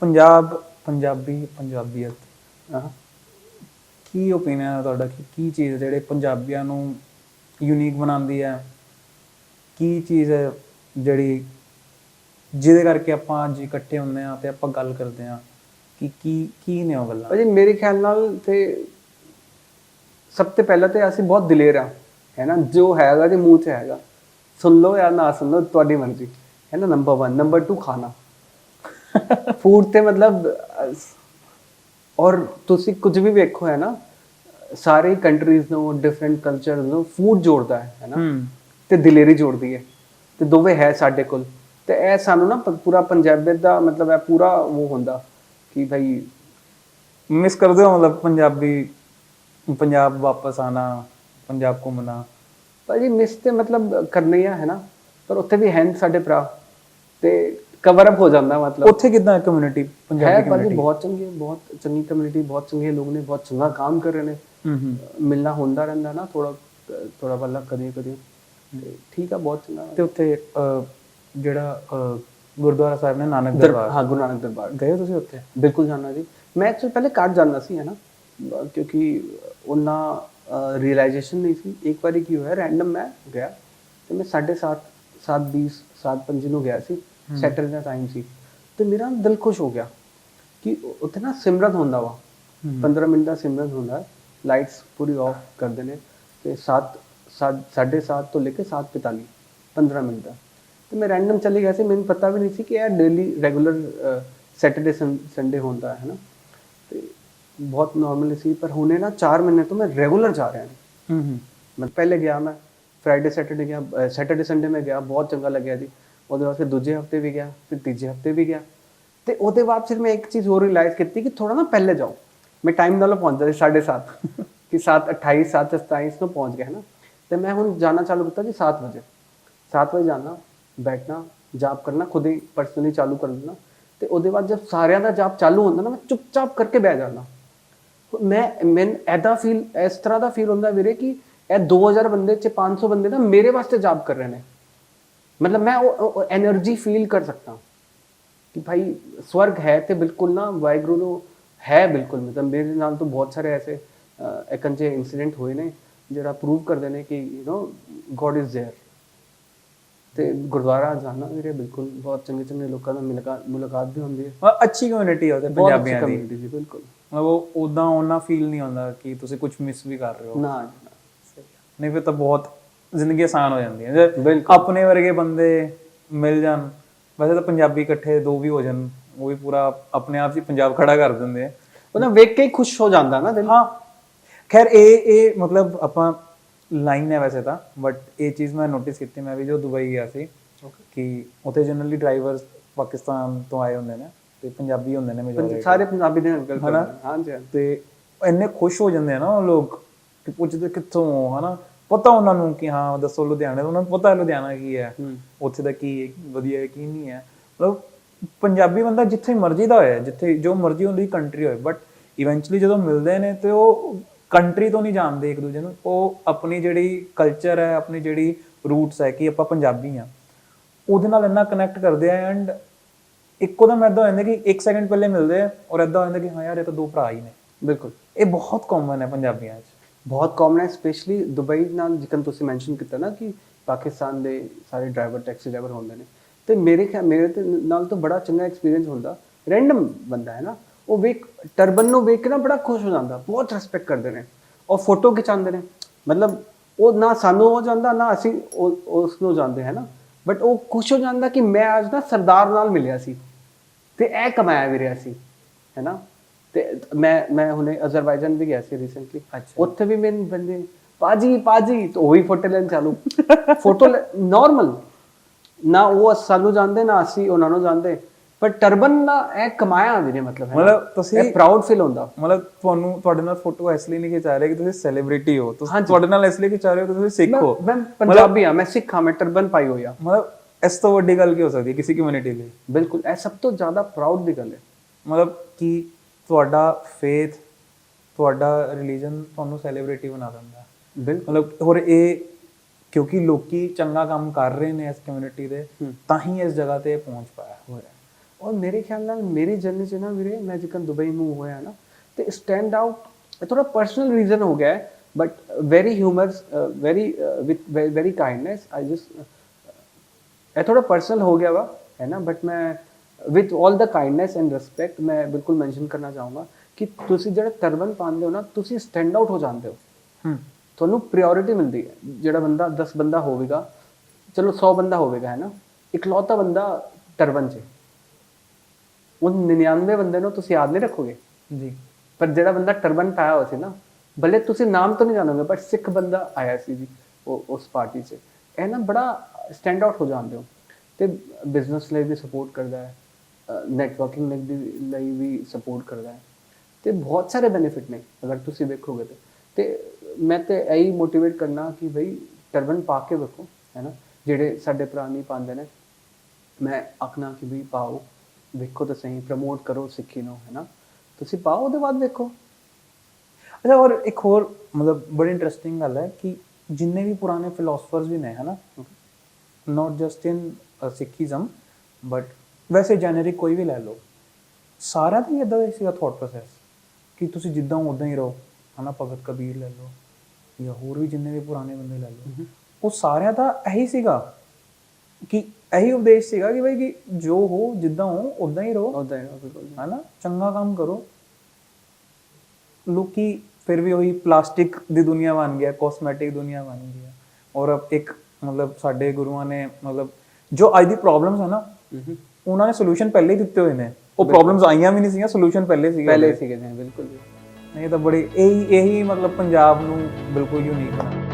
ਪੰਜਾਬ, ਪੰਜਾਬੀ, ਪੰਜਾਬੀਅਤ। ਹਾਂ। ਕੀ ਓਪੀਨੀਅਨ ਹੈ ਤੁਹਾਡਾ ਕਿ ਕੀ ਚੀਜ਼ ਜਿਹੜੇ ਪੰਜਾਬੀਆਂ ਨੂੰ ਯੂਨੀਕ ਬਣਾਉਂਦੀ ਹੈ ਕੀ ਚੀਜ਼ ਹੈ ਜਿਹੜੀ ਜਿਹਦੇ ਕਰਕੇ ਆਪਾਂ ਅੱਜ ਇਕੱਠੇ ਹੁੰਦੇ ਆ ਤੇ ਆਪਾਂ ਗੱਲ ਕਰਦੇ ਆ? ਕਿ, ਕੀ ਕੀ ਨੇ ਉਹ ਗੱਲਾਂ? ਭਾਜੀ, ਮੇਰੇ ਖਿਆਲ ਨਾਲ ਤੇ ਸਭ ਤੋਂ ਪਹਿਲਾਂ ਤੇ ਅਸੀਂ ਬਹੁਤ ਦਲੇਰ ਆ, ਹੈ ਨਾ? ਜੋ ਹੈਗਾ ਤੇ ਮੂੰਹ 'ਚ ਹੈਗਾ। ਸੁਣ ਲਓ ਜਾਂ ਨਾ ਸੁਣ ਲਓ, ਤੁਹਾਡੀ ਮਰਜ਼ੀ। ਹੈ ਨਾ ਨੰਬਰ 1 ਨੰਬਰ 2 ਖਾਣਾ। ਫੂਡ ਤੇ ਮਤਲਬ ਔਰ ਤੁਸੀਂ ਕੁਝ ਵੀ ਵੇਖੋ ਹੈ ਨਾ ਸਾਰੇ ਕੰਟਰੀਜ਼ ਨੂੰ ਡਿਫਰੈਂਟ ਕਲਚਰ ਨੂੰ ਫੂਡ ਜੋੜਦਾ ਹੈ ਹੈ ਨਾ? ਤੇ ਦਲੇਰੀ ਜੋੜਦੀ ਹੈ। ਤੇ ਦੋਵੇਂ ਹੈ ਸਾਡੇ ਕੋਲ। ਤੇ ਇਹ ਸਾਨੂੰ ਨਾ ਪੂਰਾ ਪੰਜਾਬੀਅਤ ਦਾ ਮਤਲਬ ਹੈ ਪੂਰਾ ਉਹ ਹੁੰਦਾ ਕਿ ਭਾਈ ਮਿਸ ਕਰਦੇ ਹੋ ਮਤਲਬ ਪੰਜਾਬੀ ਪੰਜਾਬ ਵਾਪਸ ਆਣਾ ਪੰਜਾਬ ਘੁੰਮਣਾ? ਭਾਜੀ ਮਿਸ ਤੇ ਮਤਲਬ ਕਰਨੇ ਆ ਹੈ ਨਾ? ਪਰ ਉੱਥੇ ਵੀ ਹੈ ਸਾਡੇ ਭਰਾ। ਤੇ ਕਵਰ ਅਪ ਹੋ ਜਾਂਦਾ ਮਤਲਬ। ਉੱਥੇ ਕਿਦਾਂ ਕਮਿਊਨਿਟੀ ਹੈ ਪੰਜਾਬੀ ਭਾਜੀ ਕਮਿਊਨਿਟੀ ਬਹੁਤ ਚੰਗੀ ਬਹੁਤ ਚੰਗੀ ਕਮਿਊਨਿਟੀ ਬਹੁਤ ਚੰਗੇ ਲੋਕ ਨੇ ਬਹੁਤ ਚੰਗਾ ਕੰਮ ਕਰ ਰਹੇ ਨੇ। ਹੂੰ ਹੂੰ। ਮਿਲਣਾ ਹੁੰਦਾ ਰਹਿੰਦਾ ਨਾ ਥੋੜਾ ਥੋੜਾ ਬੱਲਾ ਕਦੇ ਕਦੇ। ਠੀਕ ਆ ਬਹੁਤ ਚੰਗਾ। ਤੇ ਉੱਥੇ ਜਿਹੜਾ ਗੁਰਦੁਆਰਾ ਸਾਹਿਬ ਨੇ ਨਾਨਕ ਦਰ- ਦਰਬਾਰ। ਹਾਂ ਗੁਰੂ ਨਾਨਕ ਦਰਬਾਰ। ਗਏ ਹੋ ਤੁਸੀਂ ਉੱਥੇ? ਬਿਲਕੁਲ ਜਾਣਾ ਜੀ। ਮੈਂ ਐਕਚੁਅਲੀ ਪਹਿਲੇ ਕਾਰਡ ਜਾਣਦਾ ਸੀ ਹੈ ਨਾ? ਕਿਉਂਕਿ ਉਹਨਾਂ ਰੀਅਲਾਈਜੇਸ਼ਨ ਨਹੀਂ ਸੀ। ਇੱਕ ਵਾਰੀ ਕੀ ਹੋਇਆ ਰੈਂਡਮ ਮੈਂ ਗਿਆ। ਤੇ ਮੈਂ 7:30 7:20 7:05 ਨੂੰ ਗਿਆ ਸੀ। ਸੈਟਰਡੇ ਦਾ ਟਾਈਮ ਸੀ। ਤੇ ਮੇਰਾ ਦਿਲ ਖੁਸ਼ ਹੋ ਗਿਆ ਕਿ ਉੱਥੇ ਨਾ ਸਿਮਰਨ ਹੁੰਦਾ ਵਾ। 15 ਮਿੰਟ ਦਾ ਸਿਮਰਨ ਹੁੰਦਾ। ਲਾਈਟਸ ਪੂਰੀ ਆਫ ਕਰਦੇ ਨੇ। ਤੇ 7 7:30 ਤੋਂ ਲੈ ਕੇ 7:45 15 ਮਿੰਟ ਦਾ। ਤੇ ਮੈਂ ਰੈਂਡਮ ਚਲੇ ਗਿਆ ਸੀ। ਮੈਨੂੰ ਪਤਾ ਵੀ ਨਹੀਂ ਸੀ ਕਿ ਇਹ ਡੇਲੀ ਰੈਗੂਲਰ ਸੈਟਰਡੇ ਸੰਡੇ ਹੁੰਦਾ ਹੈ ਨਾ? ਤੇ ਬਹੁਤ ਨਾਰਮਲ ਸੀ। ਪਰ ਹੁਣੇ ਨਾ 4 ਮਹੀਨੇ ਤੋਂ ਮੈਂ ਰੈਗੂਲਰ ਜਾ ਰਿਹਾ ਹਾਂ ਹੂੰ ਹੂੰ। ਮੈਂ ਪਹਿਲੇ ਗਿਆ ਮੈਂ। ਫਰਾਈਡੇ ਸੈਟਰਡੇ ਗਿਆ ਸੈਟਰਡੇ ਸੰਡੇ ਮੈਂ ਗਿਆ। ਬਹੁਤ ਚੰਗਾ ਲੱਗਿਆ ਜੀ। ਉਹਦੇ ਬਾਅਦ ਫਿਰ ਦੂਜੇ ਹਫ਼ਤੇ ਵੀ ਗਿਆ, ਫਿਰ ਤੀਜੇ ਹਫ਼ਤੇ ਵੀ ਗਿਆ। ਤੇ ਉਹਦੇ ਬਾਅਦ ਫਿਰ ਮੈਂ ਇੱਕ ਚੀਜ਼ ਹੋਰ ਰਿਅਲਾਈਜ਼ ਕੀਤੀ ਕਿ ਥੋੜਾ ਨਾ ਪਹਿਲੇ ਜਾਓ। ਮੈਂ ਟਾਈਮ ਨਾਲ ਪਹੁੰਚ ਜਾ 7:30 ਕਿ 7:28 7:27 ਨੂੰ ਪਹੁੰਚ ਗਿਆ ਹੈ ਨਾ ਤੇ ਮੈਂ ਹੁਣ ਜਾਣਾ ਚਾਲੂ ਕੀਤਾ ਜੀ 7 ਵਜੇ। 7 ਵਜੇ ਜਾਣਾ, ਬੈਠਣਾ ਜਾਪ ਕਰਨਾ, ਖੁਦ ਹੀ ਪਰਸਨਲੀ ਚਾਲੂ ਕਰ ਦੇਣਾ ਤੇ ਉਹਦੇ ਬਾਅਦ ਜਦ ਸਾਰਿਆਂ ਦਾ ਜਾਪ ਚਾਲੂ ਹੁੰਦਾ ਨਾ, ਮੈਂ ਚੁੱਪਚਾਪ ਕਰਕੇ ਬਹਿ ਜਾਣਾ ਮੈਂ, ਮੈਨੂੰ ਐਦਾ ਫੀਲ ਇਸ ਤਰ੍ਹਾਂ ਦਾ ਫੀਲ ਹੁੰਦਾ ਵੀਰੇ ਕਿ ਇਹ 2000 ਬੰਦੇ ਚ 500 ਬੰਦੇ ਨਾ ਮੇਰੇ ਵਾਸਤੇ ਜਾਪ ਕਰ ਰਹੇ ਨੇ। मतलब मैं ਉਹ એનર્ਜੀ ਫੀਲ ਕਰ ਸਕਦਾ ਕਿ ਭਾਈ ਸਵਰਗ ਹੈ ਤੇ ਬਿਲਕੁਲ ਨਾ ਵਾਹਿਗੁਰੂ ਨੂੰ ਹੈ ਬਿਲਕੁਲ ਮਤਲਬ ਮੇਰੇ ਨਾਲ ਤਾਂ ਬਹੁਤ ਸਾਰੇ ਐਸੇ ਇਕੰਜੇ ਇਨਸੀਡੈਂਟ ਹੋਏ ਨੇ ਜਿਹੜਾ ਪ੍ਰੂਵ ਕਰਦੇ ਨੇ ਕਿ you know God is there ਤੇ ਗੁਰਦੁਆਰਾ ਜਾਣਾ ਮੇਰੇ ਬਿਲਕੁਲ ਬਹੁਤ ਚੰਗੇ ਚੰਗੇ ਲੋਕਾਂ ਨਾਲ ਮੁਲਾਕਾਤ ਮੁਲਾਕਾਤ ਵੀ ਹੁੰਦੀ ਹੈ ਅੱਛੀ ਕਮਿਊਨਿਟੀ ਹੈ ਪੰਜਾਬੀਆਂ ਦੀ ਕਮਿਊਨਿਟੀ ਜੀ ਬਿਲਕੁਲ ਉਹ ਉਦਾਂ ਉਹਨਾਂ ਫੀਲ ਨਹੀਂ ਹੁੰਦਾ ਕਿ ਤੁਸੀਂ ਕੁਝ ਮਿਸ ਵੀ ਕਰ ਰਹੇ ਹੋ ਨਾ ਨਹੀਂ ਫਿਰ ਤਾਂ ਬਹੁਤ ਜ਼ਿੰਦਗੀ ਆਸਾਨ ਹੋ ਜਾਂਦੀ ਹੈ। ਜੇ। ਆਪਣੇ ਵਰਗੇ ਬੰਦੇ ਮਿਲ ਜਾਣ ਵੈਸੇ ਤਾਂ ਪੰਜਾਬੀ ਇਕੱਠੇ ਦੋ ਵੀ ਹੋ ਜਾਣ ਉਹ ਵੀ ਪੂਰਾ ਆਪਣੇ ਆਪ ਹੀ ਪੰਜਾਬ ਖੜਾ ਕਰ ਦਿੰਦੇ ਆ। ਉਹ ਨਾ ਵੇਖ ਕੇ ਹੀ ਖੁਸ਼ ਹੋ ਜਾਂਦਾ ਨਾ ਦਿਲ। ਹਾਂ। ਖੈਰ ਇਹ ਇਹ ਮਤਲਬ ਆਪਾਂ ਲਾਈਨ ਹੈ ਵੈਸੇ ਤਾਂ ਬਟ ਇਹ ਚੀਜ਼ ਮੈਂ ਨੋਟਿਸ ਕੀਤੀ ਮੈਂ ਵੀ ਜੋ ਦੁਬਈ ਗਿਆ ਸੀ ਕਿ ਉੱਥੇ ਜਨਰਲੀ ਡਰਾਈਵਰਸ ਪਾਕਿਸਤਾਨ ਤੋਂ ਆਏ ਹੁੰਦੇ ਨੇ ਤੇ ਪੰਜਾਬੀ ਹੁੰਦੇ ਨੇ ਮੇਜੋਰਿਟੀ ਸਾਰੇ ਪੰਜਾਬੀ ਦੇ ਗੱਲ ਹਨਾ? ਹਾਂਜੀ। ਤੇ ਇੰਨੇ ਖੁਸ਼ ਹੋ ਜਾਂਦੇ ਆ ਨਾ ਉਹ ਲੋਕ ਕਿ ਪੁੱਛਦੇ ਕਿੱਥੋਂ ਹਨਾ? ਪਤਾ ਉਹਨਾਂ ਨੂੰ ਕਿ ਹਾਂ ਦੱਸੋ ਲੁਧਿਆਣੇ ਉਹਨਾਂ ਨੂੰ ਪਤਾ ਹੈ ਲੁਧਿਆਣਾ ਕੀ ਹੈ ਉੱਥੇ ਦਾ ਕੀ ਵਧੀਆ ਹੈ ਕੀ ਨਹੀਂ ਹੈ। ਮਤਲਬ ਪੰਜਾਬੀ ਬੰਦਾ ਜਿੱਥੇ ਮਰਜ਼ੀ ਦਾ ਹੋਏ ਜਿੱਥੇ ਜੋ ਮਰਜ਼ੀ ਹੁੰਦੀ ਕੰਟਰੀ ਹੋਏ ਬਟ ਇਵੈਂਚੁਅਲੀ ਜਦੋਂ ਮਿਲਦੇ ਨੇ ਤੇ ਉਹ ਕੰਟਰੀ ਤੋਂ ਨਹੀਂ ਜਾਣਦੇ ਇੱਕ ਦੂਜੇ ਨੂੰ ਉਹ ਆਪਣੀ ਜਿਹੜੀ ਕਲਚਰ ਹੈ ਆਪਣੀ ਜਿਹੜੀ ਰੂਟਸ ਹੈ ਕਿ ਆਪਾਂ ਪੰਜਾਬੀ ਆ ਉਹਦੇ ਨਾਲ ਇੰਨਾ ਕਨੈਕਟ ਕਰਦੇ ਆ ਐਂਡ ਇੱਕੋ ਦਮ ਏਦਾਂ ਹੋ ਜਾਂਦਾ ਕਿ 1 ਸੈਕਿੰਡ ਪਹਿਲੇ ਮਿਲਦੇ ਆ ਔਰ ਏਦਾਂ ਹੋ ਜਾਂਦਾ ਕਿ ਹਾਂ ਯਾਰ ਇਹ ਤਾਂ ਦੋ ਭਰਾ ਹੀ ਨੇ। ਬਿਲਕੁਲ। ਇਹ ਬਹੁਤ ਕਾਮਨ ਹੈ ਪੰਜਾਬੀਆਂ 'ਚ। ਬਹੁਤ ਕਾਮਨ ਹੈ ਸਪੈਸ਼ਲੀ ਦੁਬਈ ਨਾਲ ਜਿਕਨ ਤੁਸੀਂ ਮੈਂਸ਼ਨ ਕੀਤਾ ਨਾ ਕਿ ਪਾਕਿਸਤਾਨ ਦੇ ਸਾਰੇ ਡਰਾਈਵਰ ਟੈਕਸੀ ਡਰਾਈਵਰ ਹੁੰਦੇ ਨੇ। ਤੇ ਮੇਰੇ ਖਿਆਲ ਮੇਰੇ ਤੇ ਨਾਲ ਤਾਂ ਬੜਾ ਚੰਗਾ ਐਕਸਪੀਰੀਅੰਸ ਹੁੰਦਾ। ਰੈਂਡਮ ਬੰਦਾ ਹੈ ਨਾ, ਉਹ ਵੇਖ ਟਰਬਨ ਨੂੰ ਵੇਖ ਕੇ ਨਾ ਬੜਾ ਖੁਸ਼ ਹੋ ਜਾਂਦਾ, ਬਹੁਤ ਰਿਸਪੈਕਟ ਕਰਦੇ ਨੇ। ਔਰ ਫੋਟੋ ਖਿਚਾਉਂਦੇ ਨੇ। ਮਤਲਬ ਉਹ ਨਾ ਸਾਨੂੰ ਹੋ ਜਾਂਦਾ, ਨਾ ਅਸੀਂ ਉਹ- ਉਸ ਨੂੰ ਜਾਂਦੇ, ਹੈ ਨਾ। ਬਟ ਉਹ ਖੁਸ਼ ਹੋ ਜਾਂਦਾ ਕਿ ਮੈਂ ਅੱਜ ਨਾ ਸਰਦਾਰ ਨਾਲ ਮਿਲਿਆ ਸੀ। ਤੇ ਇਹ ਕਮਾਇਆ ਵੀ ਰਿਹਾ ਸੀ, ਹੈ ਨਾ। ਤੇ ਮੈਂ ਮੈਂ ਹੁਣੇ ਅਜ਼ਰਬਾਈਜਾਨ ਵੀ ਗਿਆ ਸੀ ਰੀਸੈਂਟਲੀ। ਉੱਥੇ ਵੀ ਮੈਨੂੰ ਬੰਦੇ ਪਾਜੀ ਪਾਜੀ! ਤਾਂ ਉਹੀ ਫੋਟੋ ਲੈਣ ਚਾਲੂ। ਫੋਟੋ ਨਾਰਮਲ ਨਾ ਉਹ ਸਾਨੂੰ ਜਾਣਦੇ ਨਾ ਅਸੀਂ ਉਹਨਾਂ ਨੂੰ ਜਾਣਦੇ। ਪਰ ਟਰਬਨ ਨਾ ਇਹ ਕਮਾਇਆ ਵੀਰੇ ਮਤਲਬ ਹੈ। ਮਤਲਬ ਤੁਸੀਂ ਇਹ ਪ੍ਰਾਊਡ ਫੀਲ ਹੁੰਦਾ। ਮਤਲਬ ਤੁਹਾਨੂੰ ਤੁਹਾਡੇ ਨਾਲ ਫੋਟੋ ਇਸ ਲਈ ਨਹੀਂ ਖਿਚਾ ਰਹੇ ਕਿ ਤੁਸੀਂ ਸੈਲੀਬ੍ਰਿਟੀ ਹੋ। ਤੁਸੀਂ ਤੁਹਾਡੇ ਨਾਲ ਇਸ ਲਈ ਖਿਚਾ ਰਹੇ ਹੋ ਕਿ ਤੁਸੀਂ ਸਿੱਖ ਹੋ। ਮੈਂ ਪੰਜਾਬੀ ਆ ਮੈਂ ਸਿੱਖ ਹਾਂ ਮੈਂ ਟਰਬਨ ਪਾਈ ਹੋਈ ਆ ਮਤਲਬ ਇਸ ਤੋਂ ਵੱਡੀ ਗੱਲ ਕੀ ਹੋ ਸਕਦੀ ਹੈ ਕਿਸੇ ਕਮਿਊਨਿਟੀ ਲਈ? ਬਿਲਕੁਲ ਇਹ ਸਭ ਤੋਂ ਜ਼ਿਆਦਾ ਪ੍ਰਾਊਡ ਦੀ ਗੱਲ ਹੈ। ਮਤਲਬ ਕਿ ਤੁਹਾਡਾ ਫੇਥ ਤੁਹਾਡਾ ਰਿਲੀਜਨ ਤੁਹਾਨੂੰ ਸੈਲੀਬ੍ਰਿਟੀ ਬਣਾ ਦਿੰਦਾ। ਬਿਲਕੁਲ। ਮਤਲਬ ਹੋਰ ਇਹ ਕਿਉਂਕਿ ਲੋਕੀ ਚੰਗਾ ਕੰਮ ਕਰ ਰਹੇ ਨੇ ਇਸ ਕਮਿਊਨਿਟੀ ਦੇ ਤਾਂ ਹੀ ਇਸ ਜਗ੍ਹਾ ਤੇ ਪਹੁੰਚ ਪਾਇਆ ਹੋਇਆ ਔਰ ਮੇਰੇ ਖਿਆਲ ਨਾਲ ਮੇਰੀ ਜਰਨੀ ਚ ਨਾ ਵੀਰੇ ਮੈਂ ਜਿਕਨ ਦੁਬਈ ਮੂਵ ਹੋਇਆ ਨਾ ਤੇ ਸਟੈਂਡ ਆਊਟ ਇਹ ਥੋੜਾ ਪਰਸਨਲ ਰੀਜ਼ਨ ਹੋ ਗਿਆ ਹੈ but very humorous very with very kindness I just ਇਹ ਥੋੜਾ ਪਰਸਨਲ ਹੋ ਗਿਆ ਵਾ ਹੈ ਨਾ ਬਟ ਮੈਂ with 올 the kindness and respect ਮੈਂ ਬਿਲਕੁਲ ਮੈਂਸ਼ਨ ਕਰਨਾ ਚਾਹੂੰਗਾ ਕਿ ਤੁਸੀਂ ਜਿਹੜਾ ਟਰਬਨ ਪਾਉਂਦੇ ਹੋ ਨਾ ਤੁਸੀਂ ਸਟੈਂਡ ਆਊਟ ਹੋ ਜਾਂਦੇ ਹੋ ਹੂੰ ਤੁਹਾਨੂੰ ਪ੍ਰਾਇੋਰਟੀ ਮਿਲਦੀ ਹੈ ਜਿਹੜਾ ਬੰਦਾ 10 ਬੰਦਾ ਹੋਵੇਗਾ ਚਲੋ 100 ਬੰਦਾ ਹੋਵੇਗਾ ਹੈ ਨਾ ਇਕਲੌਤਾ ਬੰਦਾ ਟਰਬਨ 'ਚ ਉਹ 99 ਬੰਦੇ ਨੂੰ ਤੁਸੀਂ ਯਾਦ ਨਹੀਂ ਰੱਖੋਗੇ ਜੀ ਪਰ ਜਿਹੜਾ ਬੰਦਾ ਟਰਬਨ ਪਾਇਆ ਹੋਇਆ ਸੀ ਨਾ ਭਲੇ ਤੁਸੀਂ ਨਾਮ ਤਾਂ ਨਹੀਂ ਜਾਣੋਗੇ ਪਰ ਸਿੱਖ ਬੰਦਾ ਆਇਆ ਸੀ ਜੀ ਉਹ ਉਸ ਪਾਰਟੀ 'ਚ ਇਹ ਨਾ ਬੜਾ ਸਟੈਂਡ ਆਊਟ ਹੋ ਜਾਂਦੇ ਹੋ ਤੇ ਬਿਜ਼ਨਸ ਲਈ ਵੀ ਸਪੋਰਟ ਕਰਦਾ ਹੈ ਨੈਟਵਰਕਿੰਗ ਲਈ ਵੀ ਲਈ ਵੀ ਸਪੋਰਟ ਕਰਦਾ ਹੈ ਤੇ ਬਹੁਤ ਸਾਰੇ ਬੈਨੀਫਿਟ ਨੇ ਅਗਰ ਤੁਸੀਂ ਵੇਖੋਗੇ ਤੇ ਤੇ ਮੈਂ ਤੇ ਇਹੀ ਮੋਟੀਵੇਟ ਕਰਨਾ ਕਿ ਭਈ ਟਰਬਨ ਪਾ ਕੇ ਵੇਖੋ ਹੈ ਨਾ ਜਿਹੜੇ ਸਾਡੇ ਭਰਾ ਨਹੀਂ ਪਾਉਂਦੇ ਨੇ ਮੈਂ ਆਖਣਾ ਕਿ ਵੀ ਪਾਓ ਵੇਖੋ ਤਾਂ ਸਹੀ ਪ੍ਰਮੋਟ ਕਰੋ ਸਿੱਖੀ ਨੂੰ ਹੈ ਨਾ ਤੁਸੀਂ ਪਾਓ ਉਹਦੇ ਬਾਅਦ ਵੇਖੋ ਅੱਛਾ ਔਰ ਇੱਕ ਹੋਰ ਮਤਲਬ ਬੜੀ ਇੰਟਰਸਟਿੰਗ ਗੱਲ ਹੈ ਕਿ ਜਿੰਨੇ ਵੀ ਪੁਰਾਣੇ ਫਿਲਾਸਫਰਸ ਵੀ ਨੇ ਹਨਾ not just in Sikhism but ਵੈਸੇ ਜੈਨਰਿਕ ਕੋਈ ਵੀ ਲੈ ਲਓ। ਸਾਰਾ ਤਾਂ ਇਦਾਂ ਦਾ ਸੀਗਾ ਥਾਟ ਪ੍ਰੋਸੈਸ ਕਿ ਤੁਸੀਂ ਜਿੱਦਾਂ ਉਦਾਂ ਹੀ ਰਹੋ। ਹਨਾ ਭਗਤ ਕਬੀਰ ਲੈ ਲਓ ਜਾਂ ਹੋਰ ਵੀ ਜਿੰਨੇ ਵੀ ਪੁਰਾਣੇ ਬੰਦੇ ਲੈ ਲਓ। ਉਹ ਸਾਰਿਆਂ ਦਾ ਇਹੀ ਸੀਗਾ ਕਿ ਇਹੀ ਉਪਦੇਸ਼ ਸੀਗਾ ਕਿ ਬਈ ਕਿ ਜੋ ਹੋ ਜਿੱਦਾਂ ਹੋ ਉਦਾਂ ਹੀ ਰਹੋ। ਉਹਦਾ ਹੈ ਬਿਲਕੁਲ ਹਨਾ ਚੰਗਾ ਕੰਮ ਕਰੋ। ਲੋਕੀ ਫਿਰ ਵੀ ਉਹੀ ਪਲਾਸਟਿਕ ਦੀ ਦੁਨੀਆ ਬਣ ਗਿਆ ਕਾਸਮੈਟਿਕ ਦੁਨੀਆ ਬਣ ਗਿਆ। ਔਰ ਅਬ ਇੱਕ ਮਤਲਬ ਸਾਡੇ ਗੁਰੂਆਂ ਨੇ ਮਤਲਬ ਜੋ ਅੱਜ ਦੀ ਪ੍ਰੋਬਲਮਸ ਹੈ ਨਾ ਉਹਨਾਂ ਨੇ ਸੋਲੂਸ਼ਨ ਪਹਿਲੇ ਹੀ ਦਿੱਤੇ ਹੋਏ ਨੇ। ਉਹ ਪ੍ਰੋਬਲਮਸ ਆਈਆਂ ਵੀ ਨਹੀਂ ਸੀਗੀਆਂ ਸੋਲੂਸ਼ਨ ਪਹਿਲੇ ਸੀਗੇ ਪਹਿਲੇ ਸੀਗੇ ਜੀ ਬਿਲਕੁਲ ਇਹ ਤਾਂ ਬੜੀ ਇਹੀ ਇਹੀ ਮਤਲਬ ਪੰਜਾਬ ਨੂੰ ਬਿਲਕੁਲ ਯੂਨੀਕ ਬਣਾ